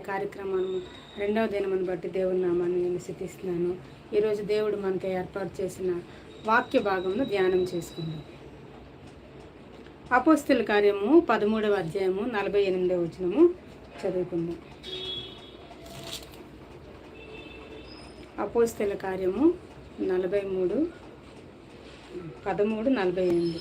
కార్యక్రమం రెండవ దినమును బట్టి దేవుని నామాన్ని నేను సిద్ధిస్తున్నాను ఈరోజు దేవుడు మనకి ఏర్పాటు చేసిన వాక్య భాగంలో ధ్యానం చేసుకుందాం. అపోస్తుల కార్యము పదమూడవ అధ్యాయము నలభై ఎనిమిదవ వచనము చదువుకుందాం. అపోస్తుల కార్యము నలభై మూడు పదమూడు నలభై ఎనిమిది.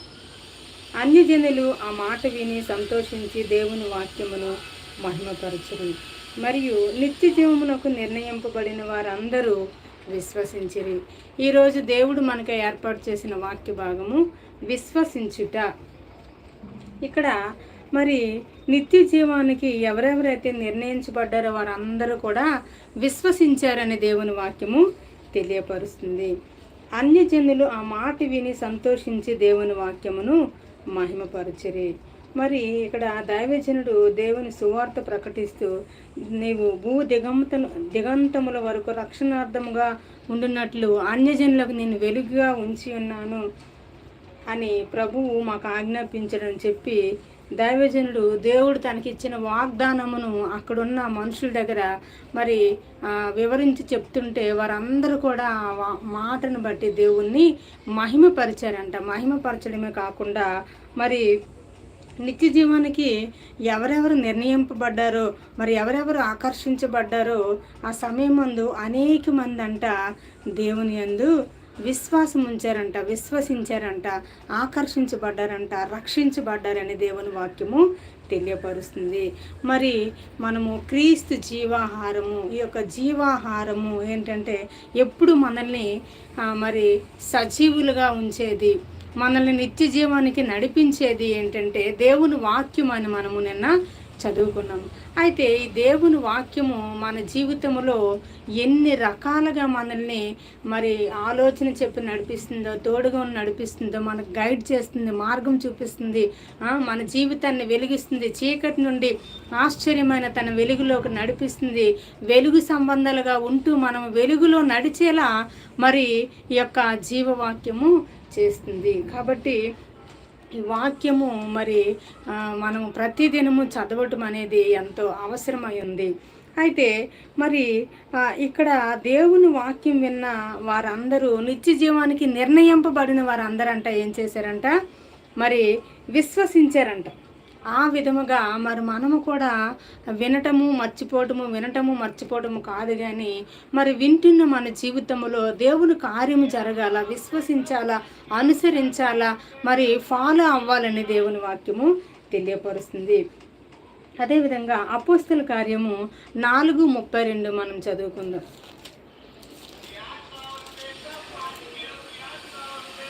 అన్యజనులు ఆ మాట విని సంతోషించి దేవుని వాక్యమును మహిమపరచరు. మరియు నిత్య జీవమునకు నిర్ణయింపబడిన వారందరూ విశ్వసించిరి. ఈరోజు దేవుడు మనకు ఏర్పాటు చేసిన వాక్య భాగము విశ్వసించుట. ఇక్కడ మరి నిత్య జీవానికి ఎవరెవరైతే నిర్ణయించబడ్డారో వారందరూ కూడా విశ్వసించారనే దేవుని వాక్యము తెలియపరుస్తుంది. అన్యజనులు ఆ మాట విని సంతోషించి దేవుని వాక్యమును మహిమపరచరి. మరి ఇక్కడ దైవజనుడు దేవుని సువార్త ప్రకటిస్తూ నీవు భూ దిగంతలు దిగంతముల వరకు రక్షణార్థముగా ఉండున్నట్లు అన్యజనులకు నేను వెలుగుగా ఉంచి ఉన్నాను అని ప్రభువు మాకు ఆజ్ఞాపించడం చెప్పి దైవజనుడు దేవుడు తనకిచ్చిన వాగ్దానమును అక్కడున్న మనుషుల దగ్గర మరి వివరించి చెప్తుంటే వారందరూ కూడా మాటను బట్టి దేవుణ్ణి మహిమపరిచారంట. మహిమపరచడమే కాకుండా మరి నిత్య జీవానికి ఎవరెవరు నిర్ణయింపబడ్డారో మరి ఎవరెవరు ఆకర్షించబడ్డారో ఆ సమయమందు అనేక మంది అంట దేవుని యందు విశ్వాసం ఉంచారంట విశ్వసించారంట ఆకర్షించబడ్డారంట రక్షించబడ్డారని దేవుని వాక్యము తెలియపరుస్తుంది. మరి మనము క్రీస్తు జీవాహారము ఈ యొక్క జీవాహారము ఏంటంటే ఎప్పుడు మనల్ని మరి సజీవులుగా ఉంచేది మనల్ని నిత్య జీవానికి నడిపించేది ఏంటంటే దేవుని వాక్యం అని మనము నిన్న చదువుకున్నాము అయితే ఈ దేవుని వాక్యము మన జీవితంలో ఎన్ని రకాలుగా మనల్ని మరి ఆలోచన చెప్పి నడిపిస్తుందో తోడుగా నడిపిస్తుందో మనకు గైడ్ చేస్తుంది మార్గం చూపిస్తుంది మన జీవితాన్ని వెలిగిస్తుంది చీకటి నుండి ఆశ్చర్యమైన తన వెలుగులోకి నడిపిస్తుంది వెలుగు సంబంధాలుగా ఉంటూ మనం వెలుగులో నడిచేలా మరి ఈ యొక్క జీవవాక్యము చేస్తుంది. కాబట్టి ఈ వాక్యము మరి మనము ప్రతిదినము చదవటం అనేది ఎంతో అవసరమై ఉంది. అయితే మరి ఇక్కడ దేవుని వాక్యం విన్న వారందరూ నిత్య జీవానికి నిర్ణయింపబడిన వారందరంట ఏం చేశారంట? మరి విశ్వసించారంట. ఆ విధముగా మరి మనము కూడా వినటము మర్చిపోవటము వినటము మర్చిపోవటము కాదు కానీ మరి వింటున్న మన జీవితంలో దేవుని కార్యము జరగాల విశ్వసించాలా అనుసరించాలా మరి ఫాలో అవ్వాలని దేవుని వాక్యము తెలియపరుస్తుంది. అదేవిధంగా అపోస్తుల కార్యము నాలుగు ముప్పై రెండు మనం చదువుకుందాం.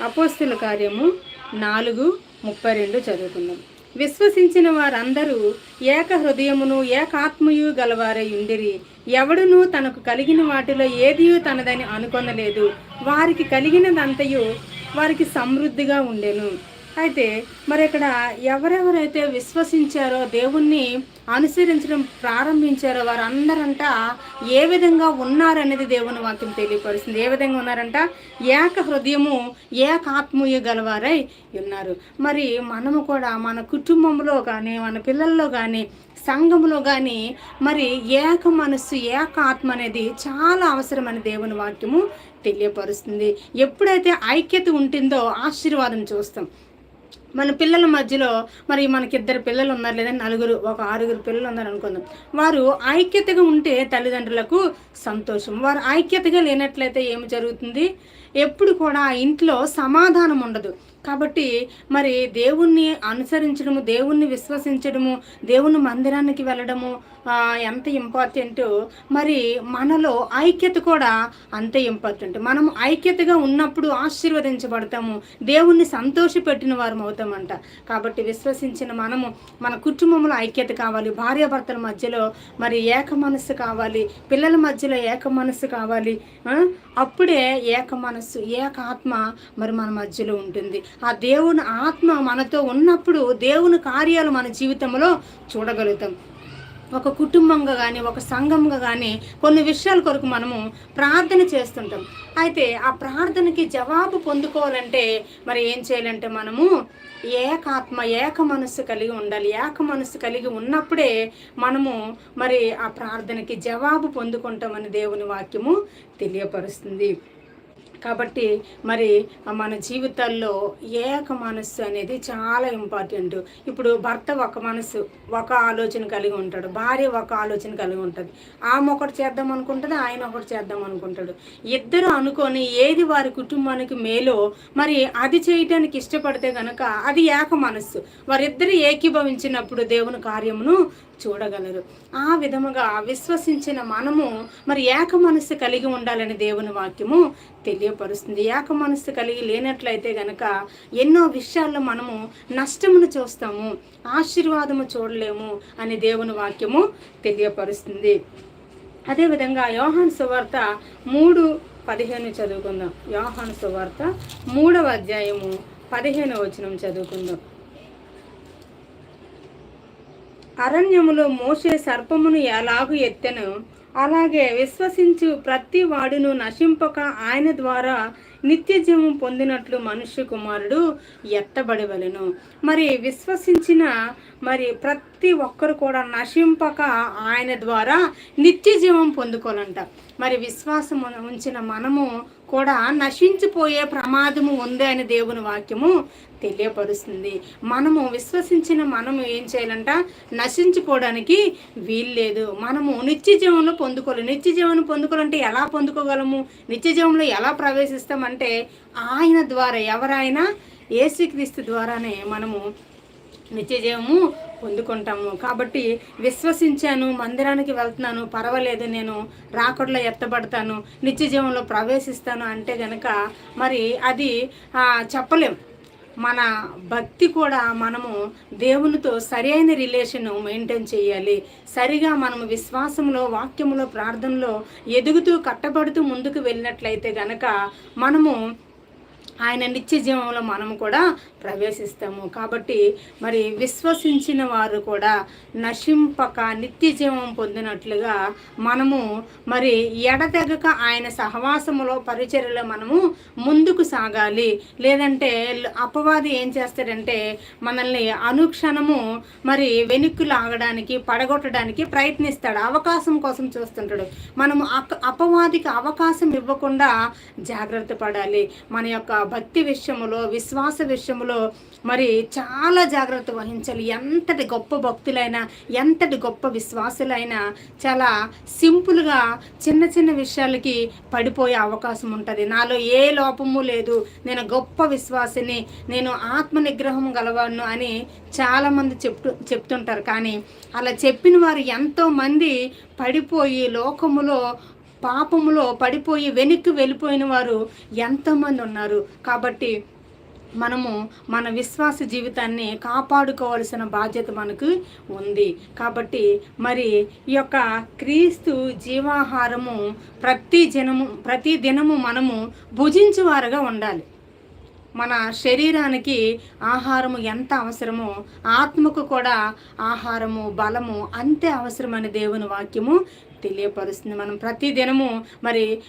అపోస్తుల కార్యము నాలుగు ముప్పై రెండు చదువుకుందాం. విశ్వసించిన వారందరూ ఏక హృదయమును ఏకాత్మయు గలవారై ఉండిరి. ఎవడునూ తనకు కలిగిన వాటిలో ఏదియూ తనదని అనుకొనలేదు. వారికి కలిగినదంతయు వారికి సమృద్ధిగా ఉండెను. అయితే మరి ఇక్కడ ఎవరెవరైతే విశ్వసించారో దేవుణ్ణి అనుసరించడం ప్రారంభించారో వారందరంట ఏ విధంగా ఉన్నారనేది దేవుని వాక్యం తెలియపరుస్తుంది. ఏ విధంగా ఉన్నారంట? ఏక హృదయము ఏకాత్మీయ గలవారై ఉన్నారు. మరి మనము కూడా మన కుటుంబంలో కానీ మన పిల్లల్లో కానీ సంఘంలో కానీ మరి ఏక మనస్సు ఏక ఆత్మ అనేది చాలా అవసరమని దేవుని వాక్యము తెలియపరుస్తుంది. ఎప్పుడైతే ఐక్యత ఉంటుందో ఆశీర్వాదం చూస్తాం. మన పిల్లల మధ్యలో మరి మనకి ఇద్దరు పిల్లలు ఉన్నారు లేదా నలుగురు ఒక ఆరుగురు పిల్లలు ఉన్నారు అనుకుందాం. వారు ఐక్యతగా ఉంటే తల్లిదండ్రులకు సంతోషం. వారు ఐక్యతగా లేనట్లయితే ఏమి జరుగుతుంది? ఎప్పుడు కూడా ఆ ఇంట్లో సమాధానం ఉండదు. కాబట్టి మరి దేవుణ్ణి అనుసరించడము దేవుణ్ణి విశ్వసించడము దేవుని మందిరానికి వెళ్ళడము ఎంత ఇంపార్టెంటో మరి మనలో ఐక్యత కూడా అంతే ఇంపార్టెంట్ మనం ఐక్యతగా ఉన్నప్పుడు ఆశీర్వదించబడతాము. దేవుణ్ణి సంతోషపెట్టిన వారం అవుతామంట. కాబట్టి విశ్వసించిన మనము మన కుటుంబంలో ఐక్యత కావాలి. భార్యాభర్తల మధ్యలో మరి ఏక మనస్సు కావాలి. పిల్లల మధ్యలో ఏక మనస్సు కావాలి అప్పుడే ఏక మనస్సు ఏక ఆత్మ మరి మన మధ్యలో ఉంటుంది. ఆ దేవుని ఆత్మ మనతో ఉన్నప్పుడు దేవుని కార్యాలు మన జీవితంలో చూడగలుగుతాం. ఒక కుటుంబంగా కానీ ఒక సంఘంగా కానీ కొన్ని విషయాల కొరకు మనము ప్రార్థన చేస్తుంటాం. అయితే ఆ ప్రార్థనకి జవాబు పొందుకోవాలంటే మరి ఏం చేయాలంటే మనము ఏకాత్మ ఏక మనస్సు కలిగి ఉండాలి. ఏక మనస్సు కలిగి ఉన్నప్పుడే మనము మరి ఆ ప్రార్థనకి జవాబు పొందుకుంటామని దేవుని వాక్యము తెలియపరుస్తుంది. కాబట్టి మరి మన జీవితాల్లో ఏక మనస్సు అనేది చాలా ఇంపార్టెంట్ ఇప్పుడు భర్త ఒక మనసు ఒక ఆలోచన కలిగి ఉంటాడు. భార్య ఒక ఆలోచన కలిగి ఉంటుంది. ఆమె ఒకటి చేద్దాం అనుకుంటుంది ఆయన ఒకటి చేద్దాం అనుకుంటాడు. ఇద్దరు అనుకొని ఏది వారి కుటుంబానికి మేలో మరి అది చేయటానికి ఇష్టపడితే కనుక అది ఏక మనస్సు. వారిద్దరు ఏకీభవించినప్పుడు దేవుని కార్యమును చూడగలరు. ఆ విధముగా విశ్వసించిన మనము మరి ఏక మనస్సు కలిగి ఉండాలని దేవుని వాక్యము తెలియపరుస్తుంది. ఏక మనస్సు కలిగి లేనట్లయితే గనక ఎన్నో విషయాల్లో మనము నష్టమును చూస్తాము ఆశీర్వాదము చూడలేము అని దేవుని వాక్యము తెలియపరుస్తుంది. అదేవిధంగా యోహాన్ సువార్త మూడు పదిహేను చదువుకుందాం. యోహాను సువార్త మూడవ అధ్యాయము పదిహేను వచనం చదువుకుందాం. అరణ్యములో మోసే సర్పమును ఎలాగు ఎత్తెను? అలాగే విశ్వసించు ప్రతి వాడును నశింపక ఆయన ద్వారా నిత్య జీవం పొందినట్లు మనుష్య కుమారుడు ఎత్తబడవలెను. మరి విశ్వసించిన మరి ప్రతి ఒక్కరు కూడా నశింపక ఆయన ద్వారా నిత్య జీవం పొందుకోవాలంట. మరి విశ్వాసం ఉంచిన మనము కూడా నశించిపోయే ప్రమాదము ఉంది అని దేవుని వాక్యము తెలియపరుస్తుంది. మనము విశ్వసించిన మనము ఏం చేయాలంట? నశించిపోవడానికి వీల్లేదు. మనము నిత్య జీవంలో పొందుకోవాలి. నిత్య జీవనం పొందుకోవాలంటే ఎలా పొందుకోగలము? నిత్య జీవంలో ఎలా ప్రవేశిస్తామంటే ఆయన ద్వారా ఎవరైనా ఏసుక్రీస్తు ద్వారానే మనము నిత్యజీవము పొందుకుంటాము. కాబట్టి విశ్వసించాను మందిరానికి వెళ్తున్నాను పర్వాలేదు నేను రాకడలో ఎత్తబడతాను నిత్యజీవంలో ప్రవేశిస్తాను అంటే గనక మరి అది చెప్పలేం. మన భక్తి కూడా మనము దేవునితో సరైన రిలేషన్ మెయింటైన్ చేయాలి. సరిగా మనము విశ్వాసంలో వాక్యంలో ప్రార్థనలో ఎదుగుతూ కట్టబడుతూ ముందుకు వెళ్ళినట్లయితే గనక మనము ఆయన నిత్య జీవంలో మనం కూడా ప్రవేశిస్తాము. కాబట్టి మరి విశ్వసించిన వారు కూడా నశింపక నిత్య జీవం పొందినట్లుగా మనము మరి ఎడతెగక ఆయన సహవాసములో పరిచర్యలో మనము ముందుకు సాగాలి. లేదంటే అపవాది ఏం చేస్తాడంటే మనల్ని అనుక్షణము మరి వెనుక్కు లాగడానికి పడగొట్టడానికి ప్రయత్నిస్తాడు. అవకాశం కోసం చూస్తుంటాడు. మనము అపవాదికి అవకాశం ఇవ్వకుండా జాగ్రత్త పడాలి. మన యొక్క భక్తి విషయములో విశ్వాస విషయంలో మరి చాలా జాగ్రత్త వహించాలి. ఎంతటి గొప్ప భక్తులైనా ఎంతటి గొప్ప విశ్వాసులైనా చాలా సింపుల్గా చిన్న చిన్న విషయాలకి పడిపోయే అవకాశం ఉంటుంది. నాలో ఏ లోపము లేదు. నేను గొప్ప విశ్వాసిని నేను ఆత్మ నిగ్రహం గలవాను అని చాలామంది చెప్తూ చెప్తుంటారు. కానీ అలా చెప్పిన వారు ఎంతోమంది పడిపోయి లోకములో పాపములో పడిపోయి వెనక్కి వెళ్ళిపోయిన వారు ఎంతోమంది ఉన్నారు. కాబట్టి మనము మన విశ్వాస జీవితాన్ని కాపాడుకోవాల్సిన బాధ్యత మనకు ఉంది. కాబట్టి మరి ఈ యొక్క క్రీస్తు జీవాహారము ప్రతి జనము ప్రతి దినము మనము భుజించువారుగా ఉండాలి. మన శరీరానికి ఆహారము ఎంత అవసరమో ఆత్మకు కూడా ఆహారము బలము అంతే అవసరమని దేవుని వాక్యము తెలియపరుస్తుంది. మనం ప్రతి దినము మరి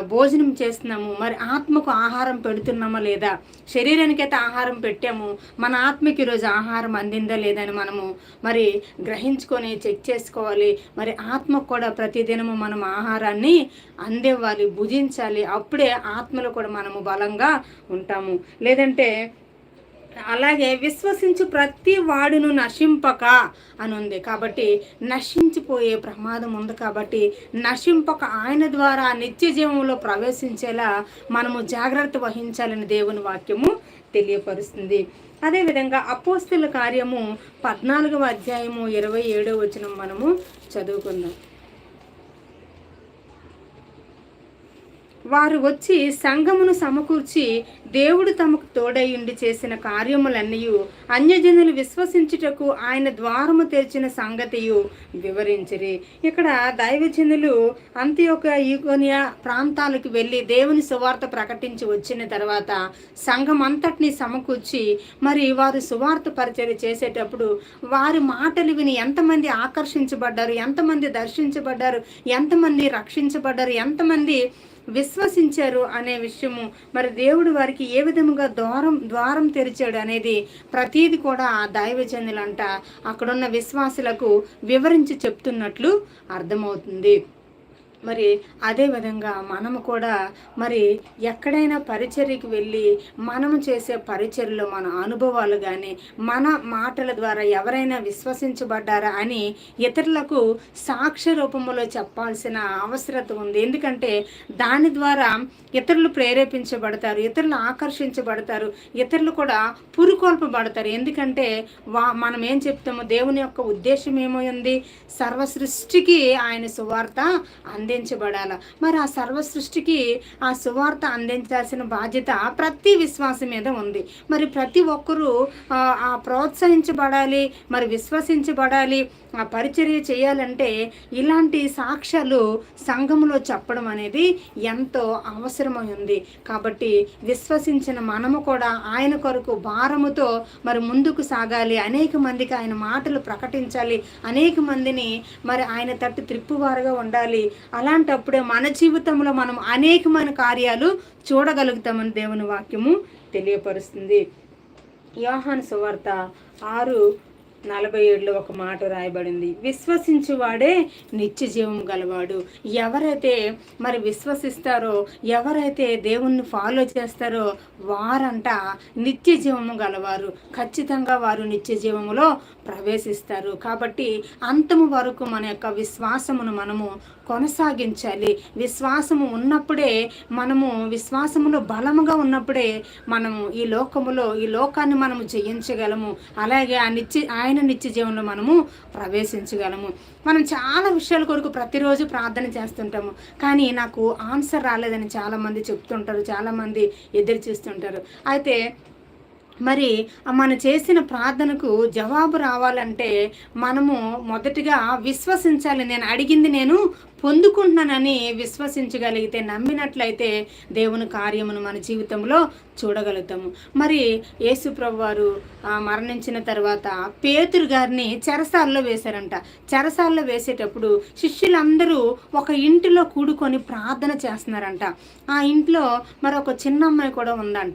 భోజనం చేస్తున్నాము. మరి ఆత్మకు ఆహారం పెడుతున్నామా లేదా? శరీరానికైతే ఆహారం పెట్టాము. మన ఆత్మకి ఈరోజు ఆహారం అందిందా లేదని మనము మరి గ్రహించుకొని చెక్ చేసుకోవాలి. మరి ఆత్మకు కూడా ప్రతిదినము మనం ఆహారాన్ని అందివ్వాలి భుజించాలి. అప్పుడే ఆత్మలో కూడా మనము బలంగా ఉంటాము. లేదంటే అలాగే విశ్వసించు ప్రతి వాడును నశింపక అని ఉంది కాబట్టి నశించిపోయే ప్రమాదం ఉంది కాబట్టి నశింపక ఆయన ద్వారా నిత్య జీవంలో ప్రవేశించేలా మనము జాగ్రత్త వహించాలని దేవుని వాక్యము తెలియపరుస్తుంది. అదేవిధంగా అపోస్తుల కార్యము పద్నాలుగవ అధ్యాయము ఇరవై ఏడవ వచనం మనము చదువుకుందాం. వారు వచ్చి సంఘమును సమకూర్చి దేవుడు తమకు తోడయుండి చేసిన కార్యములన్నయు అన్యజనులు విశ్వసించుటకు ఆయన ద్వారము తెరిచిన సంగతియు వివరించిరి. ఇక్కడ దైవజనులు అంత్యొక ఈగోనియ ప్రాంతాలకు వెళ్ళి దేవుని సువార్త ప్రకటించి వచ్చిన తర్వాత సంఘం అంతటిని సమకూర్చి మరి వారు సువార్త పరిచయం చేసేటప్పుడు వారి మాటలు విని ఎంతమంది ఆకర్షించబడ్డారు ఎంతమంది దర్శించబడ్డారు ఎంతమంది రక్షించబడ్డారు ఎంతమంది విశ్వసించారు అనే విషయము. మరి దేవుడు వారికి ఏ విధముగా ద్వారం ద్వారం తెరిచాడు అనేది ప్రతీది కూడా ఆ దైవజనులంట. అక్కడున్న విశ్వాసులకు వివరించి చెప్తున్నట్లు అర్థమవుతుంది. మరి అదే విధంగా మనము కూడా మరి ఎక్కడైనా పరిచర్యకి వెళ్ళి మనము చేసే పరిచర్యలో మన అనుభవాలు కానీ మన మాటల ద్వారా ఎవరైనా విశ్వసించబడ్డారా అని ఇతరులకు సాక్ష్య రూపంలో చెప్పాల్సిన అవసరత ఉంది. ఎందుకంటే దాని ద్వారా ఇతరులు ప్రేరేపించబడతారు ఇతరులు ఆకర్షించబడతారు ఇతరులు కూడా పురుకొల్పబడతారు. ఎందుకంటే వా మనం ఏం చెప్తాము? దేవుని యొక్క ఉద్దేశం ఏమో ఉంది? సర్వ సృష్టికి ఆయన సువార్త అందించబడాల. మరి ఆ సర్వ సృష్టికి ఆ సువార్త అందించాల్సిన బాధ్యత ప్రతి విశ్వాసం మీద ఉంది. మరి ప్రతి ఒక్కరూ ఆ, ఆ ప్రోత్సహించబడాలి మరి విశ్వసించబడాలి ఆ పరిచర్య చేయాలంటే ఇలాంటి సాక్ష్యాలు సంఘములో చెప్పడం అనేది ఎంతో అవసరమై ఉంది కాబట్టి విశ్వసించిన మనము కూడా ఆయన కొరకు భారముతో మరి ముందుకు సాగాలి. అనేక మందికి ఆయన మాటలు ప్రకటించాలి. అనేక మందిని మరి ఆయన తట్టు త్రిప్పువారుగా ఉండాలి. అలాంటప్పుడే మన జీవితంలో మనం అనేకమైన కార్యాలు చూడగలుగుతామని దేవుని వాక్యము తెలియపరుస్తుంది. యోహాను సువార్త ఆరు నలభై ఏడులో ఒక మాట రాయబడింది. విశ్వసించువాడే నిత్య జీవం గలవాడు. ఎవరైతే మరి విశ్వసిస్తారో ఎవరైతే దేవుణ్ణి ఫాలో చేస్తారో వారంట నిత్య జీవము గలవారు. ఖచ్చితంగా వారు నిత్య జీవములో ప్రవేశిస్తారు. కాబట్టి అంతము వరకు మన యొక్క విశ్వాసమును మనము కొనసాగించాలి. విశ్వాసము ఉన్నప్పుడే మనము విశ్వాసములో బలముగా ఉన్నప్పుడే మనము ఈ లోకములో ఈ లోకాన్ని మనము జయించగలము. అలాగే ఆ నిత్య ఆయన నిత్య జీవనంలో మనము ప్రవేశించగలము. మనం చాలా విషయాల కొరకు ప్రతిరోజు ప్రార్థన చేస్తుంటాము. కానీ నాకు ఆన్సర్ రాలేదని చాలామంది చెప్తుంటారు చాలామంది ఎదురు చూస్తుంటారు. అయితే మరి మనం చేసిన ప్రార్థనకు జవాబు రావాలంటే మనము మొదటిగా విశ్వసించాలి. నేను అడిగింది నేను పొందుకుంటున్నానని విశ్వసించగలిగితే నమ్మినట్లయితే దేవుని కార్యమును మన జీవితంలో చూడగలుగుతాము. మరి యేసుప్రభు వారు మరణించిన తర్వాత పేతురు గారిని చెరసాల్లో వేశారంట. చెరసాల్లో వేసేటప్పుడు శిష్యులందరూ ఒక ఇంటిలో కూడుకొని ప్రార్థన చేస్తున్నారంట. ఆ ఇంట్లో మరి ఒక చిన్న అమ్మాయి కూడా ఉందంట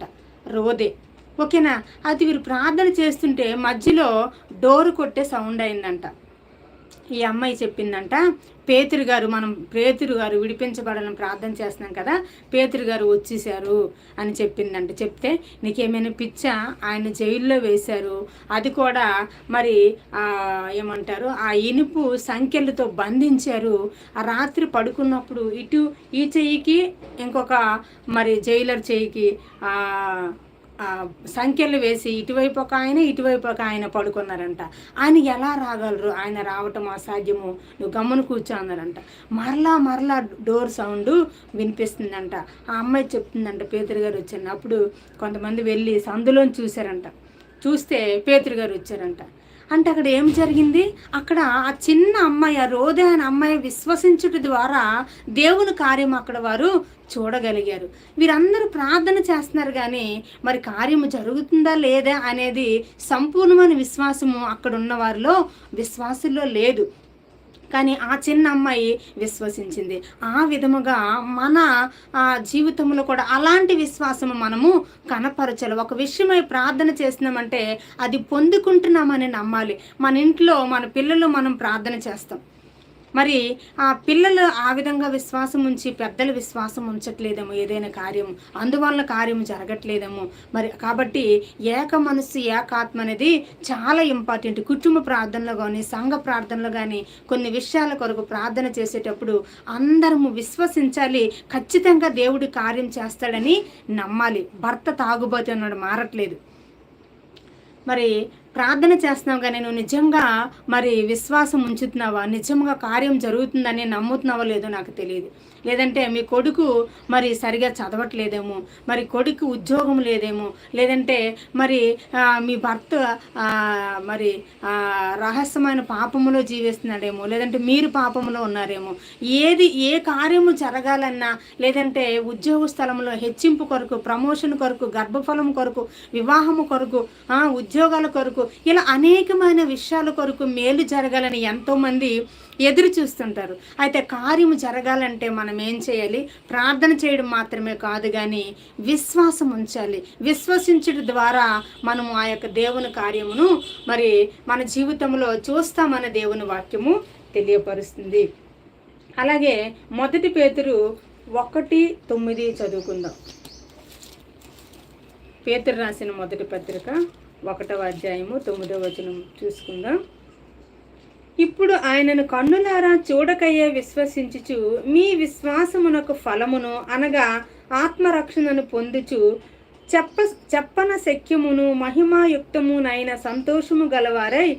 రోదే. ఓకేనా? అది వీరు ప్రార్థన చేస్తుంటే మధ్యలో డోరు కొట్టే సౌండ్ అయిందంట. ఈ అమ్మాయి చెప్పిందంట పేతురు గారు మనం పేతురు గారు విడిపించబడాలని ప్రార్థన చేస్తున్నాం కదా పేతురు గారు వచ్చేసారు అని చెప్పిందంట. చెప్తే నీకేమైనా పిచ్చా? ఆయన జైల్లో వేశారు. అది కూడా మరి ఏమంటారు ఆ ఇనుపు సంఖ్యలతో బంధించారు. ఆ రాత్రి పడుకున్నప్పుడు ఇటు ఈ చెయ్యికి ఇంకొక మరి జైలర్ చెయ్యికి సంఖ్యలు వేసి ఇటువైపు ఒక ఆయన ఇటువైపు ఒక ఆయన పడుకున్నారంట. ఆయన ఎలా రాగలరు? ఆయన రావటం అసాధ్యము. నువ్వు గమ్మున కూర్చో అన్నారంట. మరలా మరలా డోర్ సౌండ్ వినిపిస్తుందంట. ఆ అమ్మాయి చెప్తుందంట పేతురు గారు వచ్చినప్పుడు కొంతమంది వెళ్ళి సందులోని చూశారంట. చూస్తే పేతురు గారు వచ్చారంట. అంటే అక్కడ ఏం జరిగింది? అక్కడ ఆ చిన్న అమ్మాయి ఆ రోదే అనే అమ్మాయి విశ్వసించుట ద్వారా దేవుని కార్యం అక్కడ వారు చూడగలిగారు. వీరందరూ ప్రార్థన చేస్తున్నారు కానీ మరి కార్యము జరుగుతుందా లేదా అనేది సంపూర్ణమైన విశ్వాసము అక్కడ ఉన్న వారిలో విశ్వాసుల్లో లేదు. కానీ ఆ చిన్న అమ్మాయి విశ్వసించింది. ఆ విధముగా మన జీవితంలో కూడా అలాంటి విశ్వాసము మనము కనపరచాలి ఒక విషయమై ప్రార్థన చేస్తున్నామంటే అది పొందుకుంటున్నామని నమ్మాలి. మన ఇంట్లో మన పిల్లలు మనం ప్రార్థన చేస్తాం. మరి ఆ పిల్లలు ఆ విధంగా విశ్వాసం ఉంచి పెద్దల విశ్వాసం ఉంచట్లేదేమో ఏదైనా కార్యం అందువల్ల కార్యం జరగట్లేదేమో. మరి కాబట్టి ఏక మనస్సు ఏకాత్మ అనేది చాలా ఇంపార్టెంట్. కుటుంబ ప్రార్థనలో కానీ సంఘ ప్రార్థనలో కానీ కొన్ని విషయాల కొరకు ప్రార్థన చేసేటప్పుడు అందరము విశ్వసించాలి. ఖచ్చితంగా దేవుడు కార్యం చేస్తాడని నమ్మాలి. భర్త తాగుబోతున్నాడు మారట్లేదు. మరి ప్రార్థన చేస్తున్నావు కానీ నువ్వు నిజంగా మరి విశ్వాసం ఉంచుతున్నావా? నిజంగా కార్యం జరుగుతుందని నమ్ముతున్నావో లేదో నాకు తెలియదు. లేదంటే మీ కొడుకు మరి సరిగా చదవట్లేదేమో? మరి కొడుకు ఉద్యోగం లేదేమో? లేదంటే మరి మీ భర్త మరి రహస్యమైన పాపములో జీవిస్తున్నాడేమో? లేదంటే మీరు పాపములో ఉన్నారేమో? ఏది ఏ కార్యము జరగాలన్నా లేదంటే ఉద్యోగ స్థలంలో హెచ్చింపు కొరకు ప్రమోషన్ కొరకు గర్భఫలం కొరకు వివాహము కొరకు ఉద్యోగాల కొరకు ఇలా అనేకమైన విషయాల కొరకు మేలు జరగాలని ఎంతోమంది ఎదురు చూస్తుంటారు. అయితే కార్యము జరగాలంటే మనం ఏం చేయాలి? ప్రార్థన చేయడం మాత్రమే కాదు కానీ విశ్వాసం ఉంచాలి. విశ్వసించడం ద్వారా మనము ఆ యొక్క దేవుని కార్యమును మరి మన జీవితంలో చూస్తామన్న దేవుని వాక్యము తెలియపరుస్తుంది. అలాగే మొదటి పేతురు ఒకటి తొమ్మిది చదువుకుందాం. పేతురు రాసిన మొదటి పత్రిక ఒకటవ అధ్యాయము తొమ్మిదవ వచనం చూసుకుందాం. ఇప్పుడు ఆయనను కన్నులారా చూడకయ్యే విశ్వసించుచు మీ విశ్వాసమునకు ఫలమును అనగా ఆత్మరక్షణను పొందుచు చెప్ప చెప్పన శక్యమును మహిమాయుక్తమునైన సంతోషము గలవారై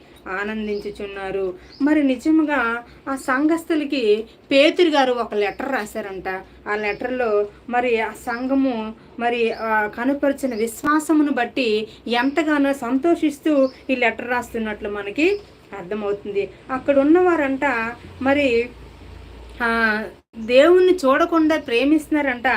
ఆనందించుచున్నారు. మరి నిజముగా ఆ సంఘస్థులకి పేతురు గారు ఒక లెటర్ రాశారంట. ఆ లెటర్లో మరి ఆ సంఘము మరి ఆ కనుపరిచిన విశ్వాసమును బట్టి ఎంతగానో సంతోషిస్తూ ఈ లెటర్ రాస్తున్నట్లు మనకి అర్థమవుతుంది. అక్కడ ఉన్నవారంట మరి దేవుణ్ణి చూడకుండా ప్రేమిస్తున్నారంట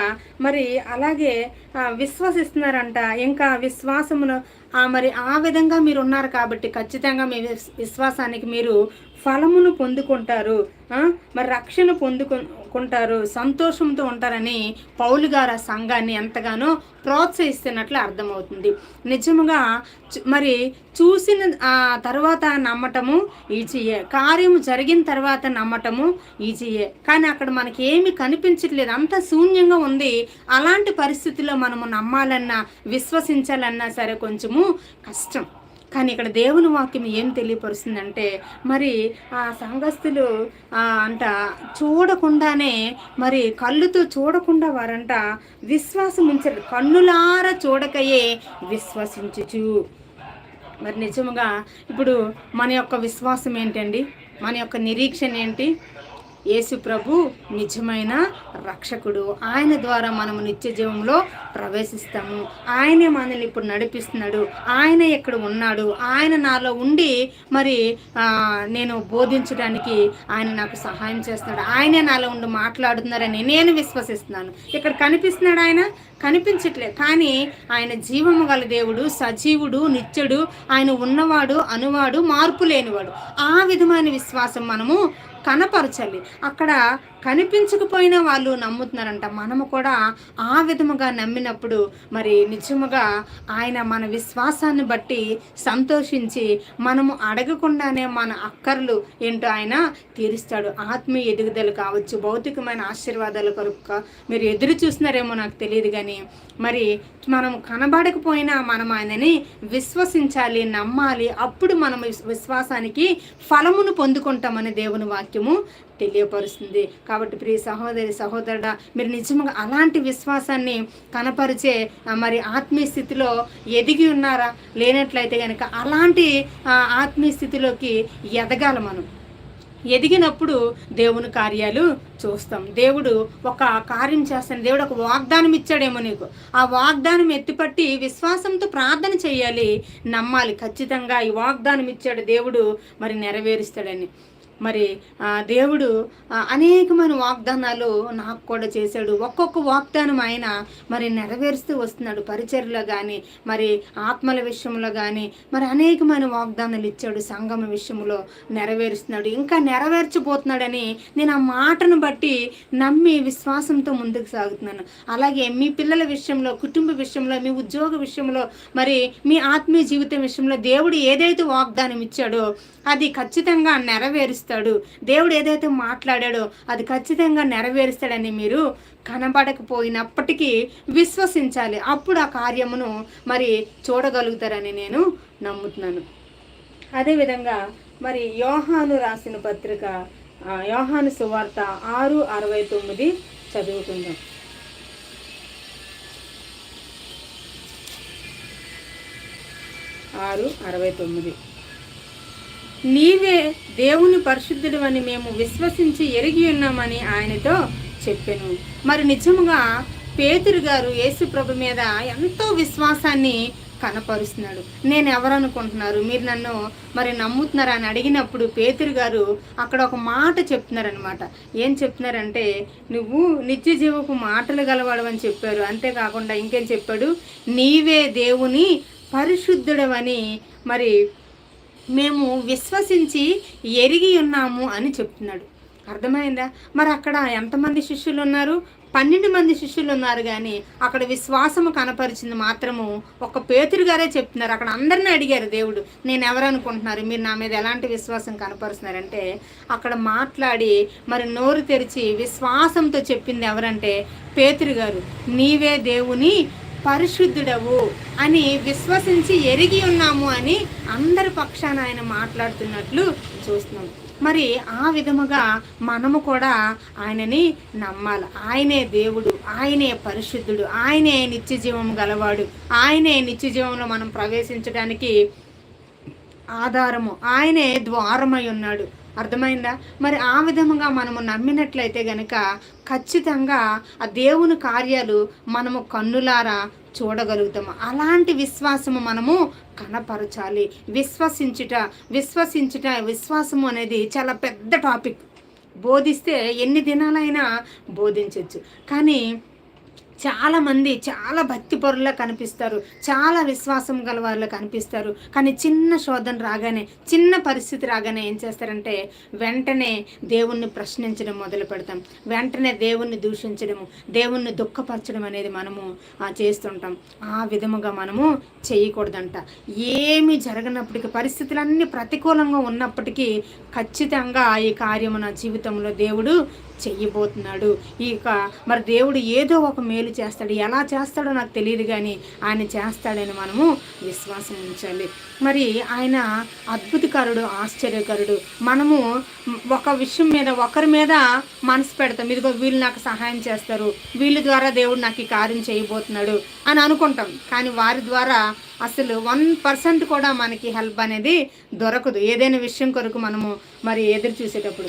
మరి అలాగే విశ్వసిస్తున్నారంట. ఇంకా విశ్వాసమును మరి ఆ విధంగా మీరు ఉన్నారు కాబట్టి ఖచ్చితంగా మీ విశ్వాసానికి మీరు ఫలమును పొందుకుంటారు. మరి రక్షణ పొందుకుంటారు సంతోషంతో ఉంటారని పౌలు గారు ఆ సంఘాన్ని ఎంతగానో ప్రోత్సహిస్తున్నట్లు అర్థమవుతుంది. నిజముగా చు- మరి చూసిన తర్వాత నమ్మటము ఈజీయే. కార్యము జరిగిన తర్వాత నమ్మటము ఈజీయే. కానీ అక్కడ మనకి ఏమి కనిపించట్లేదు. అంత శూన్యంగా ఉంది. అలాంటి పరిస్థితుల్లో మనము నమ్మాలన్నా విశ్వసించాలన్నా సరే కొంచెము కష్టం. కానీ ఇక్కడ దేవుని వాక్యం ఏం తెలియపరుస్తుందంటే మరి ఆ సంఘస్థులు అంట చూడకుండానే మరి కళ్ళుతో చూడకుండా వారంట విశ్వాసం ఉంచారు. కన్నులారా చూడకయే విశ్వసించుచు. మరి నిజముగా ఇప్పుడు మన యొక్క విశ్వాసం ఏంటండి? మన యొక్క నిరీక్షణ ఏంటి? యేసు ప్రభు నిజమైన రక్షకుడు. ఆయన ద్వారా మనము నిత్య జీవంలో ప్రవేశిస్తాము. ఆయనే మనల్ని ఇప్పుడు నడిపిస్తున్నాడు. ఆయన ఎక్కడ ఉన్నాడు? ఆయన నాలో ఉండి మరి నేను బోధించడానికి ఆయన నాకు సహాయం చేస్తున్నాడు. ఆయనే నాలో ఉండి మాట్లాడుతున్నారని నేను విశ్వసిస్తున్నాను. ఇక్కడ కనిపిస్తున్నాడు ఆయన? కనిపించట్లే కానీ ఆయన జీవము గల దేవుడు సజీవుడు నిత్యుడు ఆయన ఉన్నవాడు అనువాడు మార్పు లేనివాడు. ఆ విధమైన విశ్వాసం మనము కనపరచాలి అక్కడ కనిపించకపోయినా వాళ్ళు నమ్ముతున్నారంట. మనము కూడా ఆ విధముగా నమ్మినప్పుడు మరి నిజముగా ఆయన మన విశ్వాసాన్ని బట్టి సంతోషించి మనము అడగకుండానే మన అక్కర్లు ఏంటో ఆయన తీరుస్తాడు. ఆత్మీయ ఎదుగుదల కావచ్చు భౌతికమైన ఆశీర్వాదాల కొరకు మీరు ఎదురు చూస్తున్నారేమో నాకు తెలియదు కానీ మరి మనం కనబడకపోయినా మనం ఆయనని విశ్వసించాలి నమ్మాలి. అప్పుడు మనం విశ్వాసానికి ఫలమును పొందుకుంటామని దేవుని వాక్యము తెలియపరుస్తుంది. కాబట్టి ప్రియ సహోదరి సహోదరుడా మీరు నిజంగా అలాంటి విశ్వాసాన్ని కనపరిచే మరి ఆత్మీయ స్థితిలో ఎదిగి ఉన్నారా? లేనట్లయితే కనుక అలాంటి ఆత్మీయ స్థితిలోకి ఎదగాలి మనం. ఎదిగినప్పుడు దేవుని కార్యాలు చూస్తాం. దేవుడు ఒక కార్యం చేస్తాను దేవుడు ఒక వాగ్దానం ఇచ్చాడేమో నీకు. ఆ వాగ్దానం ఎత్తిపట్టి విశ్వాసంతో ప్రార్థన చేయాలి. నమ్మాలి. ఖచ్చితంగా ఈ వాగ్దానం ఇచ్చాడు దేవుడు. మరి నెరవేరుస్తాడని. మరి ఆ, దేవుడు అనేకమైన వాగ్దానాలు నాకు కూడా చేశాడు. ఒక్కొక్క వాగ్దానం ఆయన మరి నెరవేరుస్తూ వస్తున్నాడు. పరిచర్లో కానీ మరి ఆత్మల విషయంలో కానీ మరి అనేకమైన వాగ్దానాలు ఇచ్చాడు సంగమ విషయంలో నెరవేరుస్తున్నాడు. ఇంకా నెరవేర్చబోతున్నాడని నేను ఆ మాటను బట్టి నమ్మి విశ్వాసంతో ముందుకు సాగుతున్నాను. అలాగే మీ పిల్లల విషయంలో కుటుంబ విషయంలో మీ ఉద్యోగ విషయంలో మరి మీ ఆత్మీయ జీవితం విషయంలో దేవుడు ఏదైతే వాగ్దానం ఇచ్చాడో అది ఖచ్చితంగా నెరవేరుస్తాడు దేవుడు ఏదైతే మాట్లాడాడో అది ఖచ్చితంగా నెరవేరుస్తాడని మీరు కనబడకపోయినప్పటికీ విశ్వసించాలి. అప్పుడు ఆ కార్యమును మరి చూడగలుగుతారని నేను నమ్ముతున్నాను. అదేవిధంగా మరి యోహాను రాసిన పత్రిక ఆ, యోహాను సువార్త ఆరు అరవై తొమ్మిది చదువుకుందాం. ఆరు అరవై తొమ్మిది. నీవే దేవుని పరిశుద్ధుడు అని మేము విశ్వసించి ఎరిగి ఉన్నామని ఆయనతో చెప్పాను. మరి నిజముగా పేతురు గారు యేసుప్రభు మీద ఎంతో విశ్వాసాన్ని కనపరుస్తున్నాడు. నేను ఎవరనుకుంటున్నారు? మీరు నన్ను మరి నమ్ముతున్నారా అని అడిగినప్పుడు పేతురు గారు అక్కడ ఒక మాట చెప్తున్నారనమాట ఏం చెప్తున్నారంటే నువ్వు నిత్య జీవపు మాటలు గలవాడు అని చెప్పారు. అంతేకాకుండా ఇంకేం చెప్పాడు? నీవే దేవుని పరిశుద్ధుడవని మరి మేము విశ్వసించి ఎరిగి ఉన్నాము అని చెప్తున్నాడు. అర్థమైందా? మరి అక్కడ ఎంతమంది శిష్యులు ఉన్నారు? పన్నెండు మంది శిష్యులు ఉన్నారు కానీ అక్కడ విశ్వాసము కనపరిచింది మాత్రము ఒక పేతురు గారే చెప్తున్నారు. అక్కడ అందరిని అడిగారు దేవుడు నేను ఎవరనుకుంటున్నారు? మీరు నా మీద ఎలాంటి విశ్వాసం కనపరుస్తున్నారంటే అక్కడ మాట్లాడి మరి నోరు తెరిచి విశ్వాసంతో చెప్పింది ఎవరంటే పేతురు గారు. నీవే దేవుని పరిశుద్ధుడవు అని విశ్వసించి ఎరిగి ఉన్నాము అని అందరి పక్షాన ఆయన మాట్లాడుతున్నట్లు చూస్తున్నాం. మరి ఆ విధముగా మనము కూడా ఆయనని నమ్మాలి. ఆయనే దేవుడు ఆయనే పరిశుద్ధుడు ఆయనే నిత్య జీవం గలవాడు ఆయనే నిత్య జీవంలో మనం ప్రవేశించడానికి ఆధారము ఆయనే ద్వారమై ఉన్నాడు. అర్థమైందా? మరి ఆ విధముగా మనము నమ్మినట్లయితే గనక ఖచ్చితంగా ఆ దేవుని కార్యాలు మనము కన్నులారా చూడగలుగుతాము. అలాంటి విశ్వాసము మనము కనపరచాలి. విశ్వసించుట విశ్వసించుట విశ్వాసము అనేది చాలా పెద్ద టాపిక్. బోధిస్తే ఎన్ని దినాలైనా బోధించవచ్చు కానీ చాలామంది చాలా భక్తి పరులా కనిపిస్తారు. చాలా విశ్వాసం గల వాళ్ళు కనిపిస్తారు. కానీ చిన్న శోధన రాగానే చిన్న పరిస్థితి రాగానే ఏం చేస్తారంటే వెంటనే దేవుణ్ణి ప్రశ్నించడం మొదలు పెడతాం. వెంటనే దేవుణ్ణి దూషించడము దేవుణ్ణి దుఃఖపరచడం అనేది మనము చేస్తుంటాం. ఆ విధముగా మనము చేయకూడదంట. ఏమి జరగనప్పటికీ పరిస్థితులన్నీ ప్రతికూలంగా ఉన్నప్పటికీ ఖచ్చితంగా ఈ కార్యము నా జీవితంలో దేవుడు చెయ్యబోతున్నాడు. ఇక మరి దేవుడు ఏదో ఒక మేలు చేస్తాడు. ఎలా చేస్తాడో నాకు తెలియదు కానీ ఆయన చేస్తాడని మనము విశ్వాసం ఉంచాలి. మరి ఆయన అద్భుతకరుడు ఆశ్చర్యకరుడు. మనము ఒక విషయం మీద ఒకరి మీద మనసు పెడతాం. ఇదిగో వీళ్ళు నాకు సహాయం చేస్తారు. వీళ్ళ ద్వారా దేవుడు నాకు ఈ కార్యం చేయబోతున్నాడు అని అనుకుంటాం. కానీ వారి ద్వారా అసలు వన్ పర్సెంట్ కూడా మనకి హెల్ప్ అనేది దొరకదు. ఏదైనా విషయం కొరకు మనము మరి ఎదురు చూసేటప్పుడు.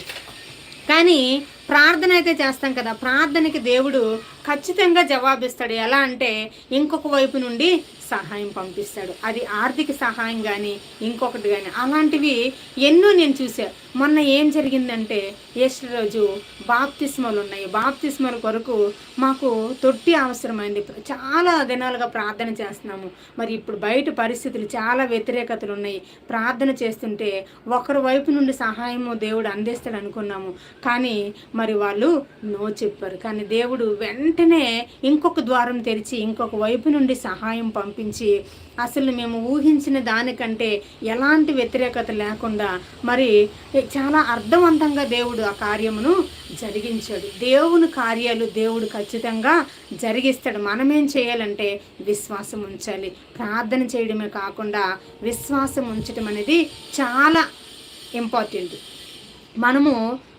కానీ ప్రార్థన అయితే చేస్తాం కదా. ప్రార్థనకి దేవుడు ఖచ్చితంగా జవాబిస్తాడు. ఎలా అంటే ఇంకొక వైపు నుండి సహాయం పంపిస్తాడు. అది ఆర్థిక సహాయం కానీ ఇంకొకటి కానీ అలాంటివి ఎన్నో నేను చూసా మొన్న ఏం జరిగిందంటే ఈస్టర్ రోజు బాప్తిస్మలు ఉన్నాయి. బాప్తిస్మల కొరకు మాకు తొట్టి అవసరమైంది. చాలా దినాలుగా ప్రార్థన చేస్తున్నాము. మరి ఇప్పుడు బయట పరిస్థితులు చాలా వ్యతిరేకతలు ఉన్నాయి. ప్రార్థన చేస్తుంటే ఒకరి వైపు నుండి సహాయము దేవుడు అందిస్తాడు అనుకున్నాము. కానీ మరి వాళ్ళు నో చెప్పారు. కానీ దేవుడు వెంటనే ఇంకొక ద్వారం తెరిచి ఇంకొక వైపు నుండి సహాయం పంపించి అసలు మేము ఊహించిన దానికంటే ఎలాంటి వ్యతిరేకత లేకుండా మరి చాలా అర్థవంతంగా దేవుడు ఆ కార్యమును జరిగించాడు. దేవుని కార్యాలు దేవుడు ఖచ్చితంగా జరిగిస్తాడు. మనమేం చేయాలంటే విశ్వాసం ఉంచాలి. ప్రార్థన చేయడమే కాకుండా విశ్వాసం ఉంచడం అనేది చాలా ఇంపార్టెంట్. మనము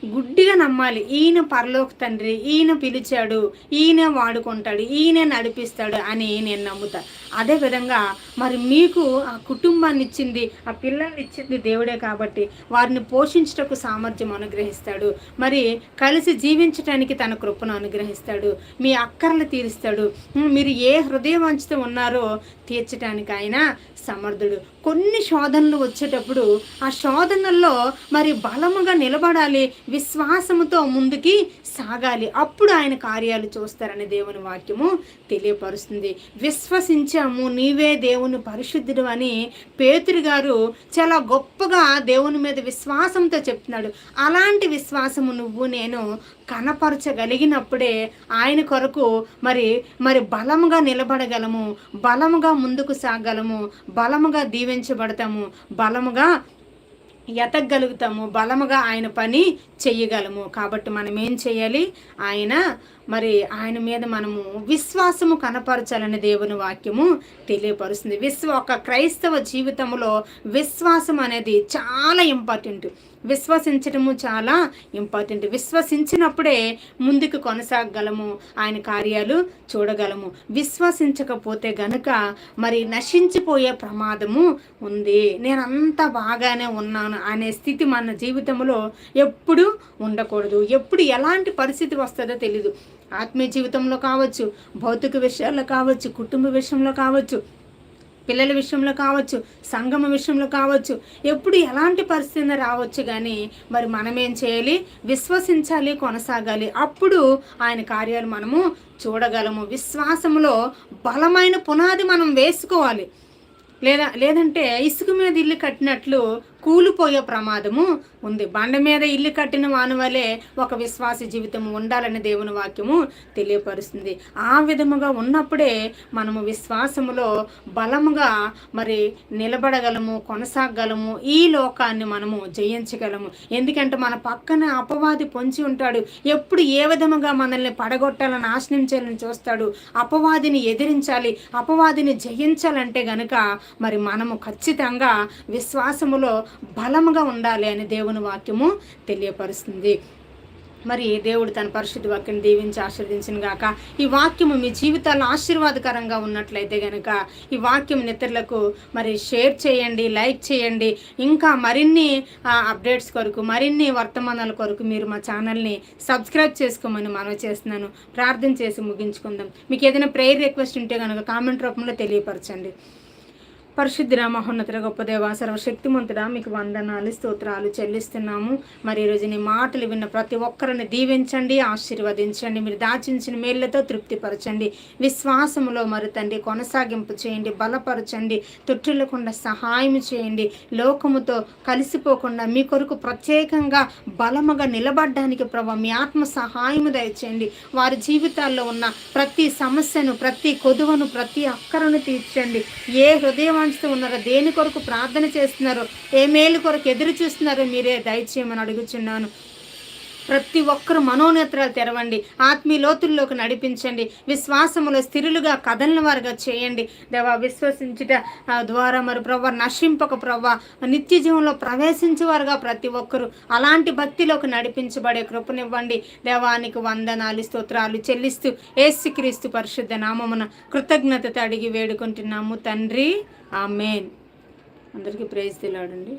గుడ్డిగా నమ్మాలి. ఈయన పరలోక తండ్రి ఈయన పిలిచాడు ఈయన వాడుకుంటాడు ఈయన నడిపిస్తాడు అని నేను నమ్ముతా. అదే విధంగా మరి మీకు ఆ కుటుంబాన్ని ఇచ్చింది ఆ పిల్లల్ని ఇచ్చింది దేవుడే కాబట్టి వారిని పోషించటకు సామర్థ్యం అనుగ్రహిస్తాడు. మరి కలిసి జీవించటానికి తన కృపను అనుగ్రహిస్తాడు. మీ అక్కర్లు తీరుస్తాడు. మీరు ఏ హృదయవంచిత ఉన్నారో తీర్చడానికి ఆయన సమర్థుడు. కొన్ని శోధనలు వచ్చేటప్పుడు ఆ శోధనల్లో మరి బలముగా నిలబడాలి విశ్వాసముతో ముందుకి సాగాలి. అప్పుడు ఆయన కార్యాలు చూస్తారని దేవుని వాక్యము తెలియపరుస్తుంది. విశ్వసించాము నీవే దేవుని పరిశుద్ధుడు అని పేతురు గారు చాలా గొప్పగా దేవుని మీద విశ్వాసంతో చెప్తున్నాడు. అలాంటి విశ్వాసము నువ్వు నేను కనపరచగలిగినప్పుడే ఆయన కొరకు మరి మరి బలముగా నిలబడగలము బలముగా ముందుకు సాగలము బలముగా దీవించబడతాము బలముగా ఎతగలుగుతాము బలముగా ఆయన పని చెయ్యగలము. కాబట్టి మనం ఏం చేయాలి? ఆయన మరి ఆయన మీద మనము విశ్వాసము కనపరచాలని దేవుని వాక్యము తెలియపరుస్తుంది. విశ్వ ఒక క్రైస్తవ జీవితంలో విశ్వాసం అనేది చాలా ఇంపార్టెంట్ విశ్వసించటము చాలా ఇంపార్టెంట్. విశ్వసించినప్పుడే ముందుకు కొనసాగగలము. ఆయన కార్యాలు చూడగలము. విశ్వసించకపోతే గనుక మరి నశించిపోయే ప్రమాదము ఉంది. నేను అంత బాగానే ఉన్నాను అనే స్థితి మన జీవితంలో ఎప్పుడు ఉండకూడదు. ఎప్పుడు ఎలాంటి పరిస్థితి వస్తుందో తెలీదు. ఆత్మీయ జీవితంలో కావచ్చు భౌతిక విషయాల్లో కావచ్చు కుటుంబ విషయంలో కావచ్చు పిల్లల విషయంలో కావచ్చు సంగమ విషయంలో కావచ్చు ఎప్పుడు ఎలాంటి పరిస్థితి రావచ్చు కానీ మరి మనమేం చేయాలి? విశ్వసించాలి కొనసాగాలి. అప్పుడు ఆయన కార్యాలు మనము చూడగలము. విశ్వాసంలో బలమైన పునాది మనం వేసుకోవాలి. లేదా లేదంటే ఇసుక మీద ఇల్లు కట్టినట్లు కూలిపోయే ప్రమాదము ఉంది. బండ మీద ఇల్లు కట్టిన వాని వలె ఒక విశ్వాస జీవితం ఉండాలని దేవుని వాక్యము తెలియపరుస్తుంది. ఆ విధముగా ఉన్నప్పుడే మనము విశ్వాసములో బలముగా మరి నిలబడగలము కొనసాగలము. ఈ లోకాన్ని మనము జయించగలము. ఎందుకంటే మన పక్కన అపవాది పొంచి ఉంటాడు. ఎప్పుడు ఏ విధముగా మనల్ని పడగొట్టాలని నాశనం చేయాలని చూస్తాడు? అపవాదిని ఎదిరించాలి అపవాదిని జయించాలంటే గనుక మరి మనము ఖచ్చితంగా విశ్వాసములో బలముగా ఉండాలి అని దేవుని వాక్యము తెలియపరుస్తుంది. మరి దేవుడు తన పరిశుద్ధ వాక్యం దీవించి ఆశీర్వదించిన గాక ఈ వాక్యము మీ జీవితాల్లో ఆశీర్వాదకరంగా ఉన్నట్లయితే గనక ఈ వాక్యం ఇతరులకు మరి షేర్ చేయండి లైక్ చేయండి. ఇంకా మరిన్ని అప్డేట్స్ కొరకు మరిన్ని వర్తమానాల కొరకు మీరు మా ఛానల్ని సబ్స్క్రైబ్ చేసుకోమని మనవి చేస్తున్నాను. ప్రార్థన చేసి ముగించుకుందాం. మీకు ఏదైనా ప్రేయర్ రిక్వెస్ట్ ఉంటే కనుక కామెంట్ రూపంలో తెలియపరచండి. పరిశుద్ధుల మహోన్నతుల గొప్ప దేవ సర్వశక్తిమంతుడా మీకు వందనాలు స్తోత్రాలు చెల్లిస్తున్నాము. మరి ఈరోజు నీ మాటలు విన్న ప్రతి ఒక్కరిని దీవించండి ఆశీర్వదించండి మీరు దాచించిన మేళ్ళతో తృప్తిపరచండి. విశ్వాసములో మరి తండ్రి కొనసాగింపు చేయండి బలపరచండి తొట్టిల్లకుండా సహాయం చేయండి. లోకముతో కలిసిపోకుండా మీ కొరకు ప్రత్యేకంగా బలముగా నిలబడడానికి ప్రభావ మీ ఆత్మ సహాయము దయచేయండి. వారి జీవితాల్లో ఉన్న ప్రతి సమస్యను ప్రతి కొదువను ప్రతి అక్కరను తీర్చండి. ఏ హృదయవాంఛతో ఉన్నారో. దేని కొరకు ప్రార్థన చేస్తున్నారో? ఏ మేలు కొరకు ఎదురు చూస్తున్నారో? మీరే దయచేయమని అడుగుచున్నాను. ప్రతి ఒక్కరు మనోనేత్రాలు తెరవండి. ఆత్మీయ లోతుల్లోకి నడిపించండి. విశ్వాసములో స్థిరులుగా కదలిన వారుగా చేయండి. దేవా విశ్వసించుట ద్వారా మరి ప్రవ్వ నశింపక ప్రవ్వ నిత్య జీవంలో ప్రవేశించేవారుగా ప్రతి ఒక్కరు అలాంటి భక్తిలోకి నడిపించబడే కృపనివ్వండి. దేవానికి వందనాలు స్తోత్రాలు చెల్లిస్తూ ఏసుక్రీస్తు పరిశుద్ధ నామమున కృతజ్ఞతతో అడిగి వేడుకుంటున్నాము తండ్రి. ఆమెన్. అందరికీ ప్రేజ్ తెలాడండి.